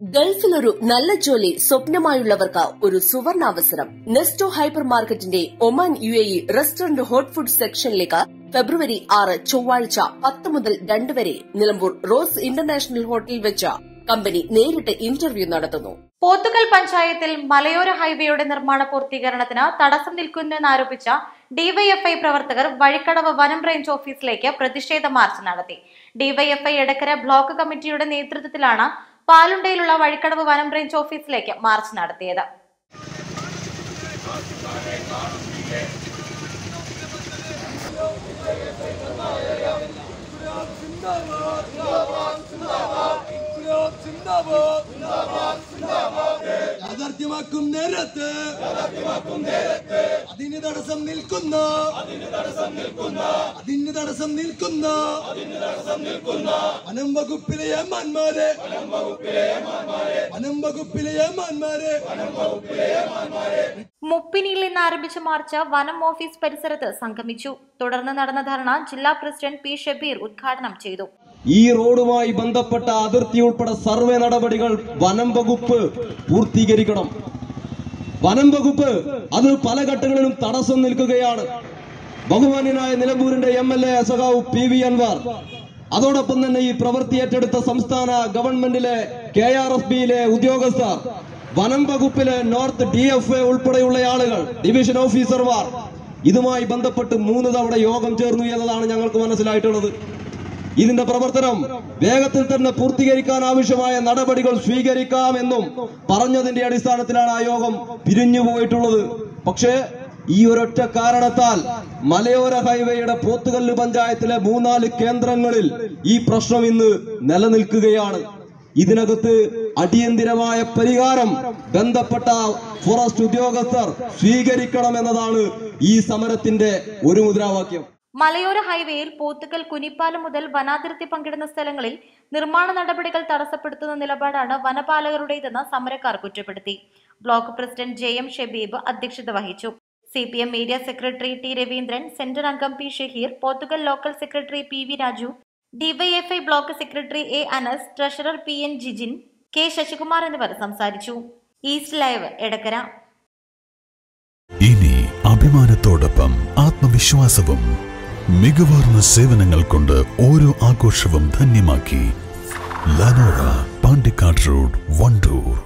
ഗൾഫിലൊരു നല്ല ജോലി സ്വപ്നമായുള്ളവർക്ക് ഒരു സുവർണാവസരം. നെസ്റ്റോ ഹൈപ്പർ മാർക്കറ്റിന്റെ Oman U A E restaurant hot food സെക്ഷനിലേക്ക് ഫെബ്രുവരി ആറ് ചൊവ്വാഴ്ച പത്ത് മുതൽ രണ്ട് വരെ നിലമ്പൂർ റോസ് ഇന്റർനാഷണൽ ഹോട്ടലിൽ വെച്ച് കമ്പനി നേരിട്ട് ഇന്റർവ്യൂ നടത്തുന്നു. പോത്തുകൽ പഞ്ചായത്തിൽ മലയോര ഹൈവേയുടെ നിർമ്മാണ പൂർത്തീകരണത്തിന് തടസ്സം നിൽക്കുന്നുവെന്നാരോപിച്ച ഡിവൈഎഫ്ഐ പ്രവർത്തകർ വഴിക്കടവ് വനം റേഞ്ച് ഓഫീസിലേക്ക് പ്രതിഷേധ മാർച്ച് നടത്തി. ഡിവൈഎഫ്ഐ എടക്കര ബ്ലോക്ക് കമ്മിറ്റിയുടെ നേതൃത്വത്തിലാണ് പാലുണ്ടയിലുള്ള വഴിക്കടവ് വനം റേഞ്ച് ഓഫീസിലേക്ക് മാർച്ച് നടത്തിയത് യാഥാർത്ഥ്യമാക്കും നേരത്ത്. അതിന് തടസ്സം നിൽക്കുന്ന. അതിന് തടസ്സം നിൽക്കുന്ന. വനം വകുപ്പിലെ ഏമാന്മാരെ വനം വകുപ്പിലെ ഏമാന്മാരെ മുപ്പിനിയിൽ നിന്ന് ആരംഭിച്ച മാർച്ച് വനം ഓഫീസ് പരിസരത്ത് സംഗമിച്ചു. തുടർന്ന് നടന്ന ധർണ ജില്ലാ പ്രസിഡന്റ് പി ഷബീർ ഉദ്ഘാടനം ചെയ്തു. ഈ റോഡുമായി ബന്ധപ്പെട്ട അതിർത്തി ഉൾപ്പെടെ സർവേ നടപടികൾ വനം വകുപ്പ് പൂർത്തീകരിക്കണം. വനം വകുപ്പ് അത് പല ഘട്ടങ്ങളിലും തടസ്സം നിൽക്കുകയാണ്. ബഹുമാന്യനായ നിലമ്പൂരിന്റെ എം എൽ എ സഖാവ് പി വി അൻവാർ അതോടൊപ്പം തന്നെ ഈ പ്രവൃത്തി ഏറ്റെടുത്ത സംസ്ഥാന ഗവൺമെന്റിലെ കെ ആർ എഫ് ബിയിലെ ഉദ്യോഗസ്ഥർ വനം വകുപ്പിലെ നോർത്ത് ഡി എഫ് എ ഉൾപ്പെടെയുള്ള ആളുകൾ ഡിവിഷൻ ഓഫീസർമാർ ഇതുമായി ബന്ധപ്പെട്ട് മൂന്ന് തവണ യോഗം ചേർന്നു എന്നതാണ് ഞങ്ങൾക്ക് മനസ്സിലായിട്ടുള്ളത്. ഇതിന്റെ പ്രവർത്തനം വേഗത്തിൽ തന്നെ പൂർത്തീകരിക്കാൻ ആവശ്യമായ നടപടികൾ സ്വീകരിക്കാമെന്നും പറഞ്ഞതിന്റെ അടിസ്ഥാനത്തിലാണ് ആ യോഗം പിരിഞ്ഞു പോയിട്ടുള്ളത്. പക്ഷേ ഈ ഒരൊറ്റ കാരണത്താൽ മലയോര ഹൈവേയുടെ പോത്തുകല്ല് പഞ്ചായത്തിലെ മൂന്നാൽ കേന്ദ്രങ്ങളിൽ ഈ പ്രശ്നം ഇന്ന് നിലനിൽക്കുകയാണ്. ഇതിനകത്ത് അടിയന്തിരമായ പരിഹാരം ബന്ധപ്പെട്ട ഫോറസ്റ്റ് ഉദ്യോഗസ്ഥർ സ്വീകരിക്കണമെന്നതാണ് ഈ സമരത്തിന്റെ ഒരു മുദ്രാവാക്യം. മലയോര ഹൈവേയിൽ പോത്തുക്കൽ കുനിപ്പാലം മുതൽ വനാതിർത്തി പങ്കിടുന്ന സ്ഥലങ്ങളിൽ നിർമ്മാണ നടപടികൾ തടസ്സപ്പെടുത്തുന്ന നിലപാടാണ് വനപാലകരുടേതെന്ന് സമരക്കാർ കുറ്റപ്പെടുത്തി. Block president J M Shabeeb അധ്യക്ഷത വഹിച്ചു. C P M area secretary T Raveendran centre അംഗം P Shaheer Pothukal local secretary P V Raju DYFI block secretary A Anas treasurer P N Jijin K Sasikumar എന്നിവർ സംസാരിച്ചു. East Live Edakkara. ഇനി അഭിമാനത്തോടൊപ്പം ആത്മവിശ്വാസവും മികവാർന്ന സേവനങ്ങൾ കൊണ്ട് ഓരോ ആഘോഷവും ധന്യമാക്കി ലനോറ പാണ്ടിക്കാട് റോഡ് വണ്ടൂർ